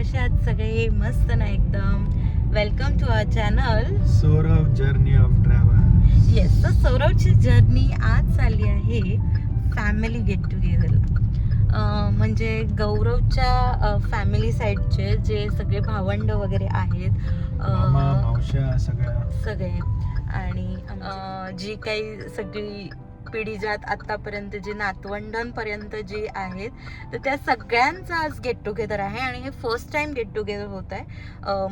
कसे आहात सगळे? मस्त ना एकदम. Welcome to our channel Saurabh journey of travel yes तर सौरवची जर्नी आज चालली आहे फॅमिली गेट टुगेदर म्हणजे गौरवच्या फॅमिली साईडचे जे सगळे भावंड वगैरे आहेत सगळे. आणि जी काही सगळी पिढी जात आतापर्यंत जी नातवंडांपर्यंत जी आहेत तर त्या सगळ्यांचं आज गेट टुगेदर आहे आणि हे फर्स्ट टाइम गेट टुगेदर होत आहे.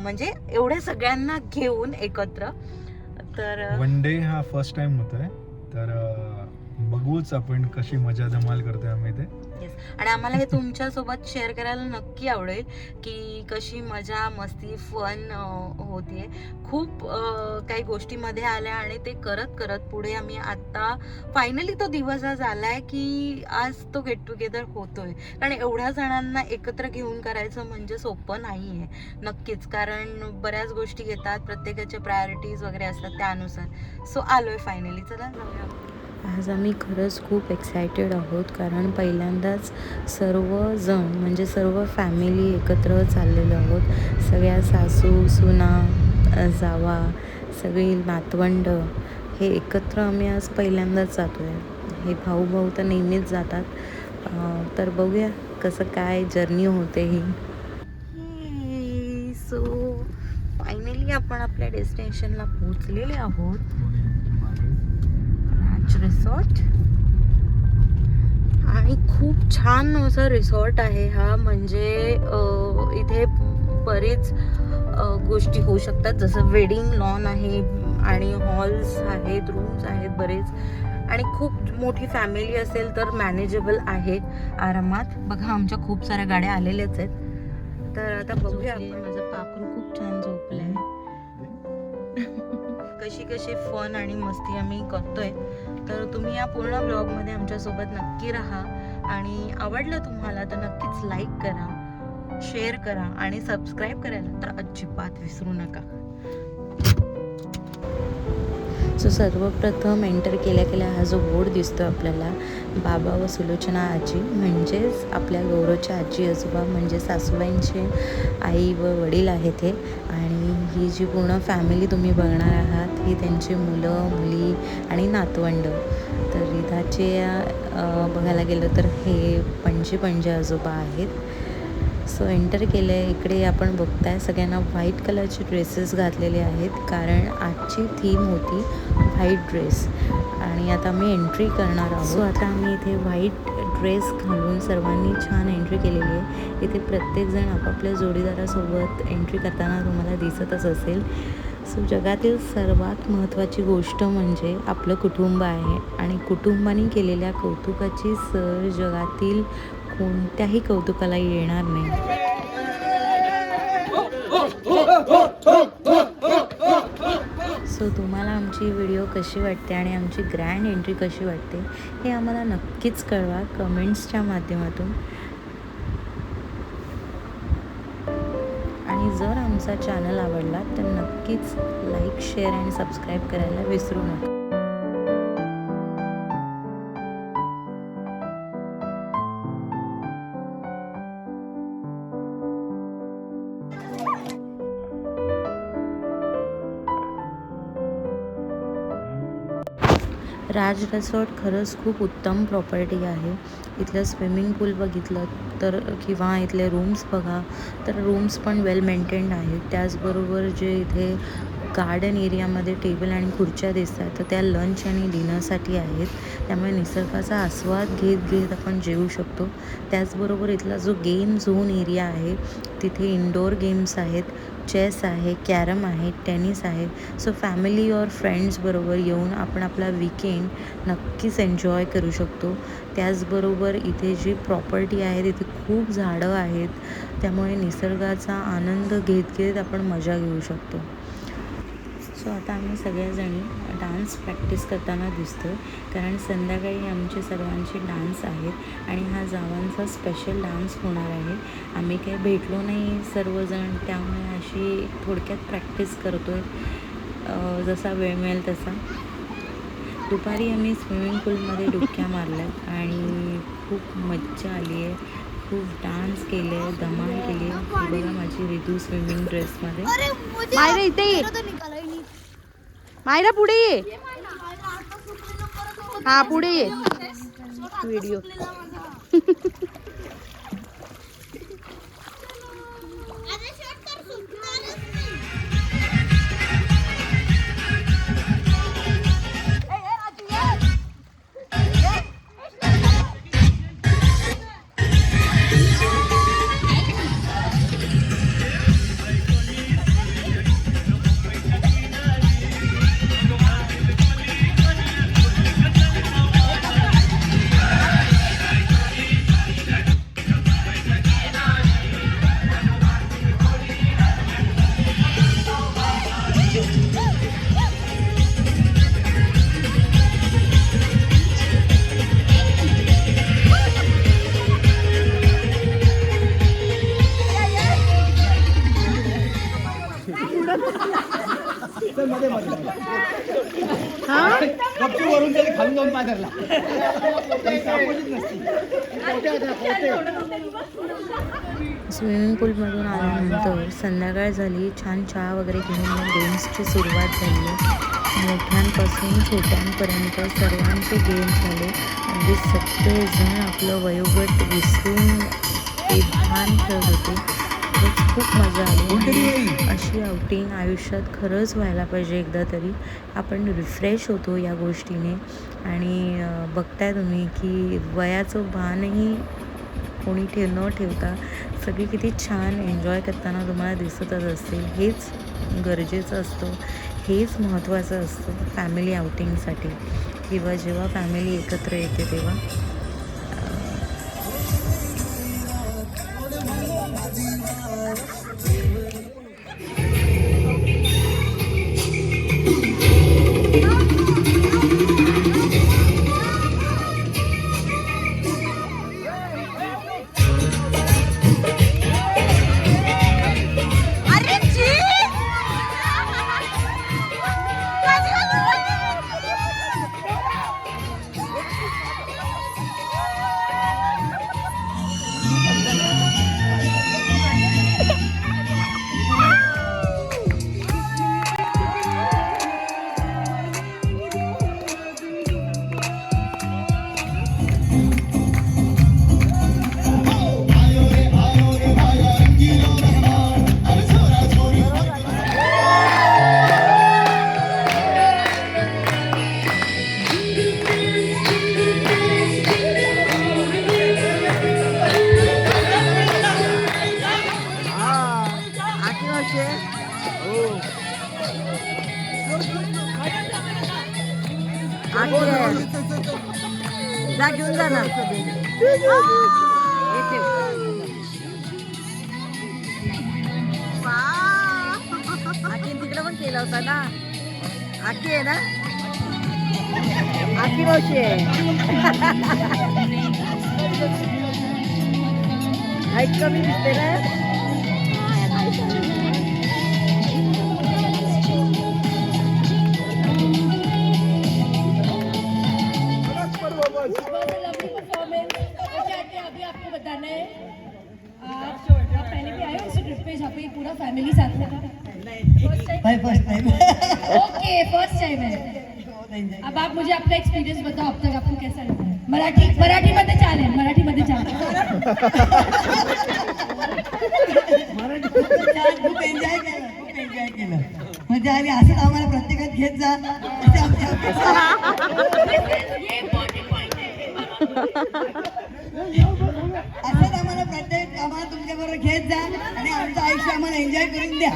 म्हणजे एवढ्या सगळ्यांना घेऊन एकत्र. तर वन डे हा फर्स्ट टाइम होतोय. तर बघूच आपण कशी मजा धमाल करतोय आम्ही ते. येस आणि आम्हाला हे तुमच्यासोबत शेअर करायला नक्की आवडेल की कशी मजा मस्ती फन होते खूप काही गोष्टीमध्ये आल्या आणि ते करत करत पुढे आम्ही आत्ता फायनली तो दिवस आज आलाय की आज तो गेट टुगेदर होतोय. कारण एवढ्या जणांना एकत्र घेऊन करायचं म्हणजे सोपं नाही आहे नक्कीच कारण बऱ्याच गोष्टी येतात प्रत्येकाचे प्रायोरिटीज वगैरे असतात त्यानुसार. सो आलोय फायनली चला जाऊया आज आम्ही खरंच खूप एक्सायटेड आहोत. कारण पहिल्यांदाच सर्वजण म्हणजे सर्व फॅमिली एकत्र चाललेलो आहोत. सगळ्या सासू सुना जावा सगळी नातवंड हे एकत्र आम्ही आज पहिल्यांदाच जातो आहे हे भाऊ भाऊ तर नेहमीच जातात. तर बघूया कसं काय जर्नी होते ही. सो फायनली आपण आपल्या डेस्टिनेशनला पोहोचलेले आहोत. रिसॉर्ट आणि खूप छान असा रिसॉर्ट आहे हा. म्हणजे इथे बरेच गोष्टी होऊ शकतात. जसं वेडिंग लॉन आहे आणि हॉल्स आहेत रूम्स आहेत बरेच. आणि खूप मोठी फॅमिली असेल तर मॅनेजेबल आहे आरामात. बघा आमच्या खूप साऱ्या गाड्या आलेल्याच आहेत. तर आता बघूया आपण. माझं पाखरू खूप छान झोपलंय. कशी कशी फन आणि मस्ती आम्ही करतोय. तर तुम्ही या पूर्ण ब्लॉगमध्ये आमच्यासोबत नक्की राहा. आणि आवडलं तुम्हाला तर नक्कीच लाईक करा शेअर करा आणि सबस्क्राईब करायला तर अजिबात विसरू नका. सो सर्वप्रथम एंटर केल्या केल्या हा जो बोर्ड दिसतो आपल्याला बाबा व सुलोचना आजी म्हणजेच आपल्या गौरवच्या आजी आजोबा म्हणजे सासूबाईंचे आई व वडील आहेत हे. आणि ही जी पूर्ण फॅमिली तुम्ही बघणार आहात ही त्यांची मुलं मुली आणि नातवंड. तर रिधाचे बघायला गेलं तर हे पणजी पणजे आजोबा आहेत. सो एंटर केलं आहे इकडे आपण बघताय सगळ्यांना व्हाईट कलरचे ड्रेसेस घातलेले आहेत. कारण आजची थीम होती व्हाईट ड्रेस आणि आता आम्ही एंट्री करणार आहोत. सो आता आम्ही इथे व्हाईट ड्रेस घालून सर्वांनी छान एंट्री केलेली आहे. इथे प्रत्येकजण आपापल्या जोडीदारासोबत एंट्री करताना तुम्हाला दिसतच असेल. सो जगातील सर्वात महत्त्वाची गोष्ट म्हणजे आपलं कुटुंब आहे. आणि कुटुंबाने केलेल्या कौतुकाची सर जगातील कोणत्याही कौतुकाला येणार नाही. सो तुम्हाला आमची व्हिडिओ कशी वाटते आणि आमची ग्रँड एंट्री कशी वाटते हे आम्हाला नक्कीच कळवा कमेंट्सच्या माध्यमातून. आणि जर आमचा चॅनल आवडला तर नक्कीच लाईक शेअर आणि सबस्क्राईब करायला विसरू नका. राज रिसॉर्ट खरंच खूप उत्तम प्रॉपर्टी आहे. इथलं स्विमिंग पूल बघितलं तर किंवा इथले रूम्स बघा तर रूम्स पण वेल मेंटेन्ड आहेत. त्याचबरोबर जे इथे गार्डन एरियामध्ये टेबल आणि खुर्च्या दिसतात. तर त्या लंच आणि डिनरसाठी आहेत. त्यामुळे निसर्गाचा आस्वाद घेत घेत आपण जेवू शकतो. त्याचबरोबर इथला जो गेम झोन एरिया आहे तिथे इनडोअर गेम्स आहेत चेस आहे कॅरम आहे टेनिस आहे. सो फॅमिली और फ्रेंड्सबरोबर येऊन आपण आपला विकेंड नक्कीच एन्जॉय करू शकतो. त्याचबरोबर इथे जी प्रॉपर्टी आहे तिथे खूप झाडं आहेत. त्यामुळे निसर्गाचा आनंद घेत घेत आपण मजा घेऊ शकतो. सो आता आम्ही सगळ्याजणी डान्स प्रॅक्टिस करताना दिसतो कारण संध्याकाळी आमचे सर्वांचे डान्स आहेत आणि हा जावांचा स्पेशल डान्स होणार आहे. आम्ही काही भेटलो नाही सर्वजण त्यामुळे अशी थोडक्यात प्रॅक्टिस करतो आहे जसा वेळ मिळेल तसा. दुपारी आम्ही स्विमिंग पूलमध्ये डुबक्या मारल्या आणि खूप मज्जा आली आहे. खूप डान्स केले धमाल केली. बघा माझी रितू स्विमिंग ड्रेसमध्ये. मायरा पुढे ये. हा पुढे ये. व्हिडिओ वरून त्याने खाऊन जाऊन पादरला. स्विमिंग पूलमधून आल्यानंतर संध्याकाळ झाली. छान चहा वगैरे घेऊन मग गेम्सची सुरुवात झाली. मोठ्यांपासून छोट्यांपर्यंत सर्वांचे गेम झाले. म्हणजे सगळेजण आपलं वयोगट विसरून ते भान खेळत होते. खरंच खूप मजा आली. अशी आउटिंग आयुष्यात खरंच व्हायला पाहिजे एकदा तरी. आपण रिफ्रेश होतो या गोष्टीने. आणि बघताय तुम्ही की वयाचं भानही कोणी ठेव न ठेवता सगळी किती छान एन्जॉय करताना तुम्हाला दिसतच असेल हेच गरजेचं असतं. हेच महत्त्वाचं असतं फॅमिली आउटिंगसाठी किंवा जेव्हा फॅमिली एकत्र येते तेव्हा. तिकडे पण केला होता ना आखी आहे ना आखी मावशी आहे हाईट कमी दिसते ना परफॉर्मेंस आपको बताना है। आप आप पहले भी आए हो इस ट्रिप पे जहाँ पे पूरा फैमिली साथ में था। First time okay first time है। अब आप मुझे अपना एक्सपीरियंस बताओ अब तक आपको कैसा लगा? मराठी मराठी मध्ये चालेल मराठी मध्ये चालेल खूप एन्जॉय केलं खूप एन्जॉय केलं. मज़ा आली असंच आम्हाला प्रत्येकात घेत जा. असंच आम्हाला प्रत्येक आम्हाला तुमच्या बरोबर घेत जा आणि आमचं आयुष्य आम्हाला एन्जॉय करून द्या.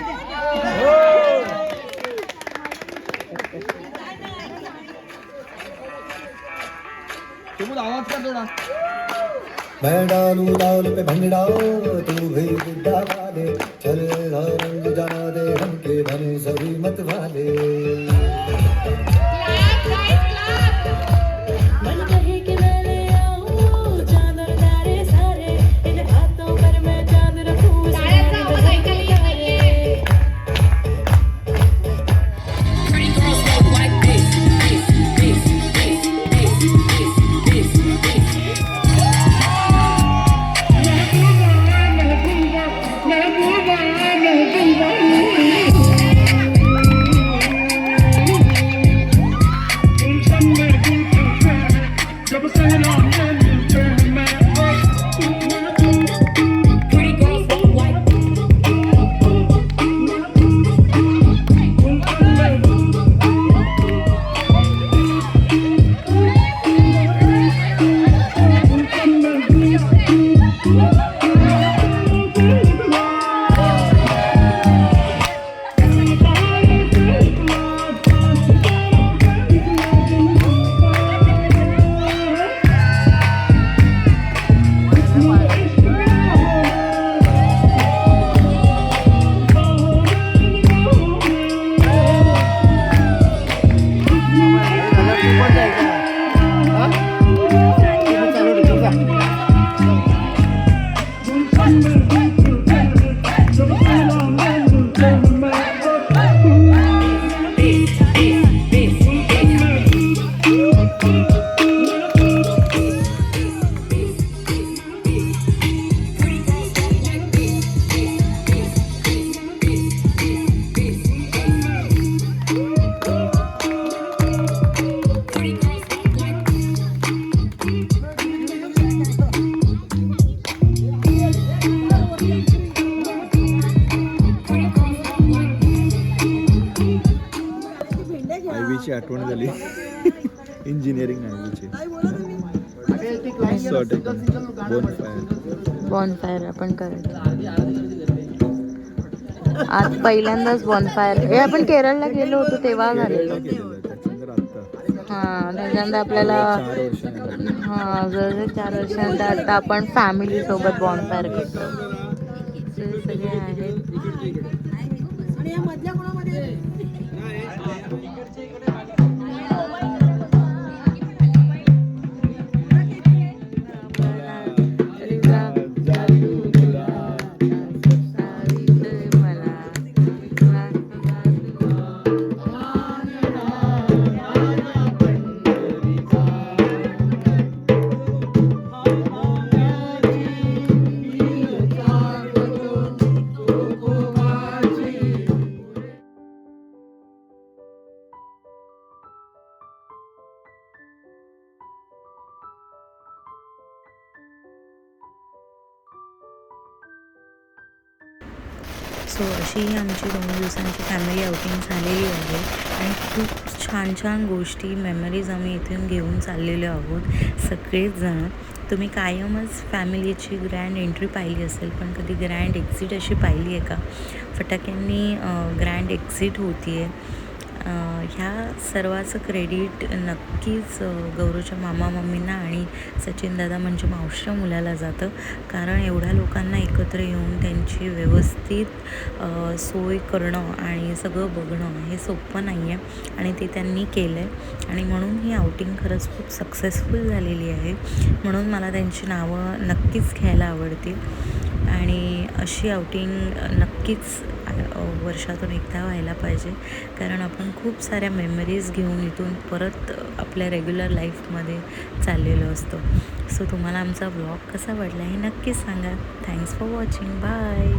आवाज का थोडा मैं डालू लाल पे भंगड़ा तू भी गिद्दा वाले। चल रंग जाना दे हमके बने सभी मत वाले। बॉनफायर आपण करायचं आज पहिल्यांदाच बॉनफायर हे आपण केरळला गेलो होतो तेव्हा झालेलो. त्याच्यानंतर त्याच्यानंतर आपल्याला हां हा जवळजवळ चार वर्षानंतर आता आपण फॅमिली सोबत बॉनफायर करतो सो अशी ही आमची दोन दिवसांची फॅमिली आउटिंग झालेली आहे. आणि खूप छान छान गोष्टी मेमरीज आम्ही इथून घेऊन चाललेलो आहोत सगळेच जण तुम्ही कायमच फॅमिलीची ग्रँड एंट्री पाहिली असेल पण कधी ग्रँड एक्झिट अशी पाहिली आहे का? फटाक्यांनी ग्रँड एक्झिट होती आहे ह्या सर्वाचं क्रेडिट नक्कीच गौरवच्या मामा मम्मींना आणि सचिन दादा म्हणजे मावशीच्या मुलाला जातं. कारण एवढ्या लोकांना एकत्र येऊन त्यांची व्यवस्थित सोय करणं आणि सगळं बघणं हे सोपं नाही आहे आणि ते त्यांनी केलं आहे आणि म्हणून ही आउटिंग खरंच खूप सक्सेसफुल झालेली आहे. म्हणून मला त्यांची नावं नक्कीच घ्यायला आवडतील. आणि अशी आउटिंग नक्कीच वर्षातून एकदा व्हायला पाहिजे. कारण आपण खूप साऱ्या मेमरीज घेऊन इथून परत आपल्या रेग्युलर लाईफमध्ये चाललेलो असतो. सो तुम्हाला आमचा ब्लॉग कसा वाटला हे नक्कीच सांगा. Thanks for watching bye